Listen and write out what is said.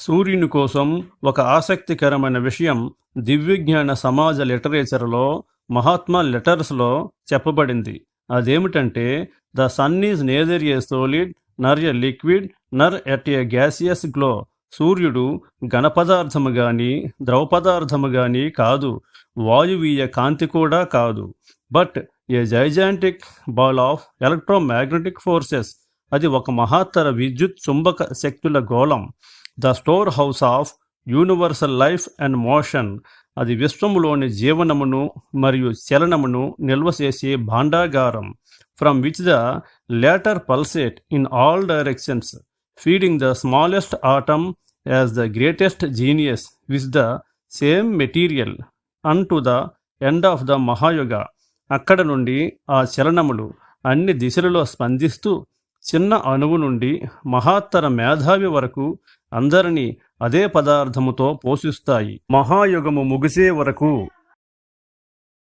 సూర్యుని కోసం ఒక ఆసక్తికరమైన విషయం దివ్యజ్ఞాన సమాజ లిటరేచర్లో మహాత్మా లెటర్స్లో చెప్పబడింది. అదేమిటంటే the sun is neither a solid nor a liquid nor at a gaseous glow. సూర్యుడు ఘనపదార్థము గాని ద్రవ పదార్థము గాని కాదు. వాయువీయ కాంతి కూడా కాదు. But a gigantic ball of electromagnetic forces. అది ఒక మహత్తర విద్యుత్ చుంబక శక్తుల గోళం. The storehouse of universal life and motion. అది విశ్వములోని జీవనమును మరియు చలనమును నిల్వ చేసే భాండాగారం. From which the latter pulsate in all directions feeding the smallest atom as the greatest genius with the same material unto the end of the Mahayuga అక్కడ నుండి ఆ చలనములు అన్ని దిశలలో స్పందిస్తూ చిన్న అణువు నుండి మహాత్తర మేధావి వరకు అందరినీ అదే పదార్థముతో పోషిస్తాయి. మహాయుగము ముగిసే వరకు